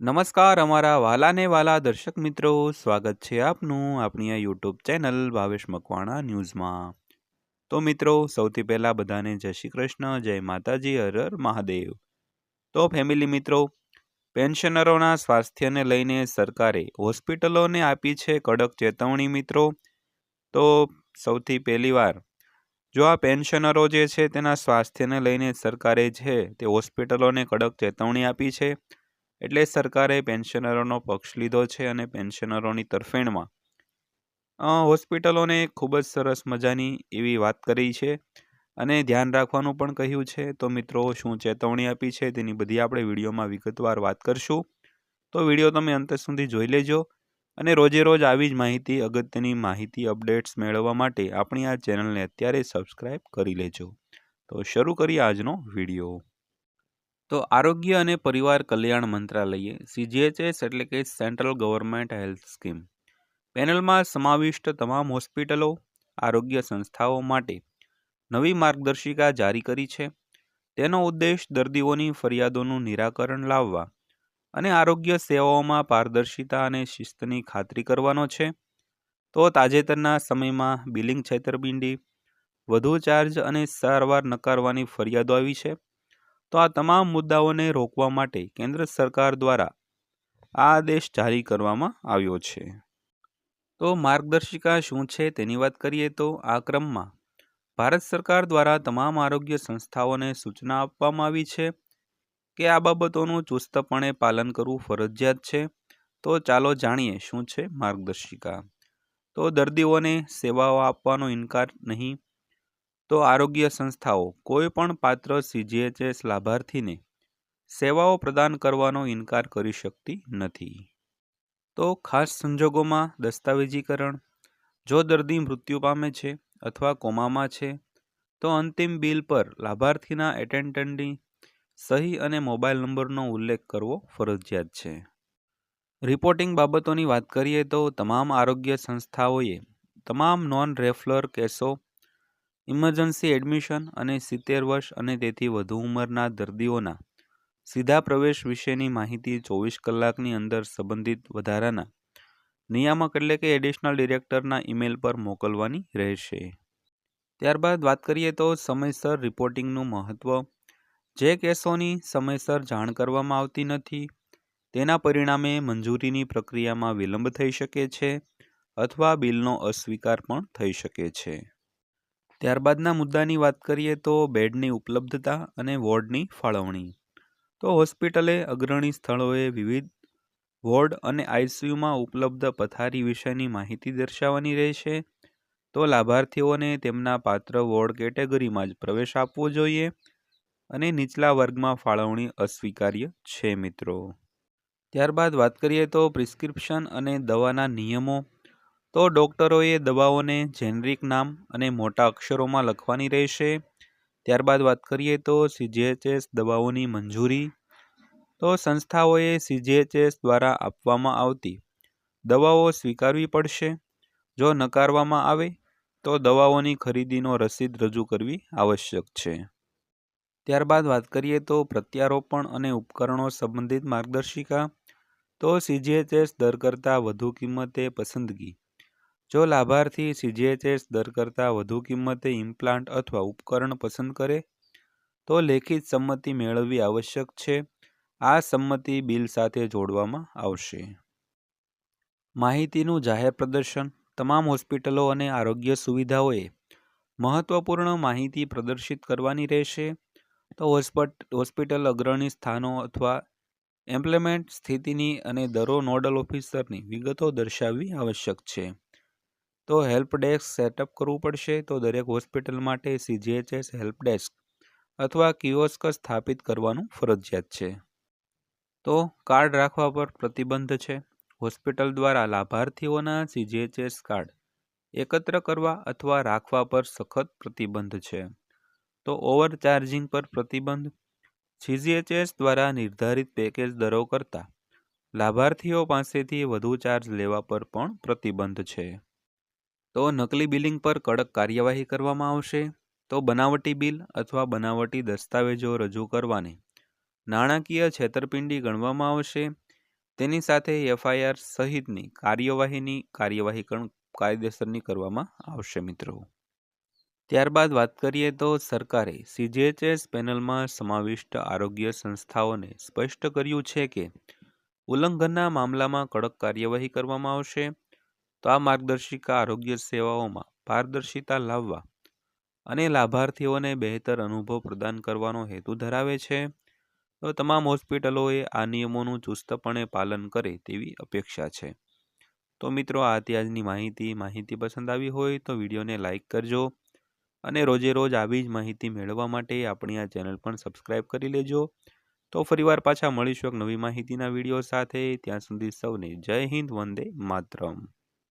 નમસ્કાર, અમારા વાલાને વાલા દર્શક મિત્રો. સ્વાગત છે આપનું, આપણી આ યુટ્યુબ ચેનલ ભાવેશ મકવાણા ન્યૂઝમાં. તો મિત્રો, સૌથી પહેલાં બધાને જય શ્રી કૃષ્ણ, જય માતાજી, હર હર મહાદેવ. તો ફેમિલી મિત્રો પેન્શનરોના સ્વાસ્થ્યને લઈને સરકારે હોસ્પિટલોને આપી છે કડક ચેતવણી મિત્રો. તો સૌથી પહેલી વાર, જો આ પેન્શનરો જે છે તેના સ્વાસ્થ્યને લઈને સરકારે છે તે હોસ્પિટલોને કડક ચેતવણી આપી છે એટલે સરકારે પેન્શનરોનો પક્ષ લીધો છે અને પેન્શનરોની તરફેણમાં હોસ્પિટલોને ખૂબ જ સરસ મજાની એવી વાત કરી છે. અને ધ્યાન રાખવાનું પણ કહ્યું છે. તો મિત્રો, શું ચેતવણી આપી છે? તેની બધી આપણે વિડીયોમાં વિગતવાર વાત કરશું. તો વીડિયો તમે અંત સુધી જોઈ લેજો અને રોજે રોજ આવી જ માહિતી, અગત્યની માહિતી, અપડેટ્સ મેળવવા માટે આપણી આ ચેનલને અત્યારે સબસ્ક્રાઈબ કરી લેજો. તો શરૂ કરીએ આજનો વીડિયો. તો આરોગ્ય અને પરિવાર કલ્યાણ મંત્રાલયે સીજીએચએસ એટલે કે સેન્ટ્રલ ગવર્મેન્ટ હેલ્થ સ્કીમ પેનલમાં સમાવિષ્ટ તમામ હોસ્પિટલો, આરોગ્ય સંસ્થાઓ માટે નવી માર્ગદર્શિકા જારી કરી છે. તેનો ઉદ્દેશ દર્દીઓની ફરિયાદોનું નિરાકરણ લાવવા અને આરોગ્ય સેવાઓમાં પારદર્શિતા અને શિસ્તની ખાતરી કરવાનો છે. તો તાજેતરના સમયમાં બિલિંગ છેતરપિંડી, વધુ ચાર્જ અને સારવાર નકારવાની ફરિયાદો આવી છે. તો આ તમામ મુદ્દાઓને રોકવા માટે કેન્દ્ર સરકાર દ્વારા આ આદેશ જારી કરવામાં આવ્યો છે. તો માર્ગદર્શિકા શું છે તેની વાત કરીએ તો આ ક્રમમાં ભારત સરકાર દ્વારા તમામ આરોગ્ય સંસ્થાઓને સૂચના આપવામાં આવી છે કે આ બાબતોનું ચુસ્તપણે પાલન કરવું ફરજિયાત છે. તો ચાલો જાણીએ શું છે માર્ગદર્શિકા. તો દર્દીઓને સેવાઓ આપવાનો ઇનકાર નહીં તો આરોગ્ય સંસ્થાઓ કોઈ પણ પાત્ર સીજીએચએસ લાભાર્થીને સેવાઓ પ્રદાન કરવાનો ઇનકાર કરી શકતી નથી. તો ખાસ સંજોગોમાં દસ્તાવેજીકરણ, જો દર્દી મૃત્યુ પામે છે અથવા કોમામાં છે, તો અંતિમ બિલ પર લાભાર્થીના એટેન્ડન્ટની સહી અને મોબાઈલ નંબરનો ઉલ્લેખ કરવો ફરજિયાત છે. રિપોર્ટિંગ બાબતોની વાત કરીએ તો તમામ આરોગ્ય સંસ્થાઓએ તમામ નોન રેફલર કેસો ઇમરજન્સી એડમિશન અને સિત્તેર વર્ષ અને તેથી વધુ ઉંમરના દર્દીઓના સીધા પ્રવેશ વિશેની માહિતી ચોવીસ કલાકની અંદર સંબંધિત વધારાના નિયામક એટલે કે એડિશનલ ડિરેક્ટરના ઈમેલ પર મોકલવાની રહેશે. ત્યારબાદ વાત કરીએ તો સમયસર રિપોર્ટિંગનું મહત્ત્વ જે કેસોની સમયસર જાણ કરવામાં આવતી નથી, તેના પરિણામે મંજૂરીની પ્રક્રિયામાં વિલંબ થઈ શકે છે અથવા બિલનો અસ્વીકાર પણ થઈ શકે છે. ત્યારબાદના મુદ્દાની વાત કરીએ તો બેડની ઉપલબ્ધતા અને વોર્ડની ફાળવણી. તો હોસ્પિટલે અગ્રણી સ્થળોએ વિવિધ વોર્ડ અને આઈસીયુમાં ઉપલબ્ધ પથારી વિશેની માહિતી દર્શાવવાની રહેશે. તો લાભાર્થીઓને તેમના પાત્ર વોર્ડ કેટેગરીમાં જ પ્રવેશ આપવો જોઈએ અને નીચલા વર્ગમાં ફાળવણી અસ્વીકાર્ય છે મિત્રો. ત્યારબાદ વાત કરીએ તો પ્રિસ્ક્રિપ્શન અને દવાના નિયમો. તો ડૉક્ટરોએ દવાઓને જેનરિક નામ અને મોટા અક્ષરોમાં લખવાની રહેશે. ત્યારબાદ વાત કરીએ તો સીજીએચએસ દવાઓની મંજૂરી. તો સંસ્થાઓએ સીજીએચએસ દ્વારા આપવામાં આવતી દવાઓ સ્વીકારવી પડશે. જો નકારવામાં આવે, તો દવાઓની ખરીદીનો રસીદ રજૂ કરવી આવશ્યક છે. ત્યારબાદ વાત કરીએ તો પ્રત્યારોપણ અને ઉપકરણો સંબંધિત માર્ગદર્શિકા. તો સીજીએચએસ દર કરતાં વધુ કિંમતે પસંદગી. જો લાભાર્થી સીજીએચએસ દર કરતાં વધુ કિંમતે ઇમ્પ્લાન્ટ અથવા ઉપકરણ પસંદ કરે, તો લેખિત સંમતિ મેળવવી આવશ્યક છે. આ સંમતિ બિલ સાથે જોડવામાં આવશે. માહિતીનું જાહેર પ્રદર્શન, તમામ હોસ્પિટલો અને આરોગ્ય સુવિધાઓએ મહત્વપૂર્ણ માહિતી પ્રદર્શિત કરવાની રહેશે. તો હોસ્પિટલ અગ્રણી સ્થાનો અથવા એમ્પ્લોયમેન્ટ સ્થિતિની અને દરો નોડલ ઓફિસરની વિગતો દર્શાવવી આવશ્યક છે. તો હેલ્પ ડેસ્ક સેટઅપ કરવું પડશે તો દરેક હોસ્પિટલ માટે સીજીએચએસ હેલ્પ ડેસ્ક અથવા કિયોસ્ક સ્થાપિત કરવાનું ફરજિયાત છે. તો કાર્ડ રાખવા પર પ્રતિબંધ છે. હોસ્પિટલ દ્વારા લાભાર્થીઓના સીજીએચએસ કાર્ડ એકત્ર કરવા અથવા રાખવા પર સખત પ્રતિબંધ છે. તો ઓવરચાર્જિંગ પર પ્રતિબંધ. સીજીએચએસ દ્વારા નિર્ધારિત પેકેજ દરો કરતાં લાભાર્થીઓ પાસેથી વધુ ચાર્જ લેવા પર પણ પ્રતિબંધ છે. તો નકલી બિલિંગ પર કડક કાર્યવાહી કરવામાં આવશે? તો બનાવટી બિલ અથવા બનાવટી દસ્તાવેજો રજૂ કરવાને નાણાકીય છેતરપિંડી ગણવામાં આવશે? તેની સાથે એફઆઈઆર સહિતની કાર્યવાહીની કાર્યવાહી કાયદેસરની કરવામાં આવશે મિત્રો. ત્યારબાદ વાત કરીએ તો સરકારે સીજીએચએસ પેનલમાં સમાવિષ્ટ આરોગ્ય સંસ્થાઓને સ્પષ્ટ કર્યું છે કે, ઉલ્લંઘનના મામલામાં કડક કાર્યવાહી કરવામાં આવશે તો આ માર્ગદર્શિકા આરોગ્ય સેવાઓમાં પારદર્શિતા લાવવા અને લાભાર્થીઓને બહેતર અનુભવ પ્રદાન કરવાનો હેતુ ધરાવે છે. તો તમામ હોસ્પિટલોએ આ નિયમોનું ચુસ્તપણે પાલન કરે તેવી અપેક્ષા છે. તો મિત્રો, આ હતી આજની માહિતી. માહિતી પસંદ આવી હોય તો વિડીયોને લાઇક કરજો અને રોજે રોજ આવી જ માહિતી મેળવવા માટે આપણી આ ચેનલ પણ સબસ્ક્રાઈબ કરી લેજો. તો ફરીવાર પાછા મળીશું એક નવી માહિતીના વીડિયો સાથે. ત્યાં સુધી સૌને જય હિન્દ, વંદે માતરમ.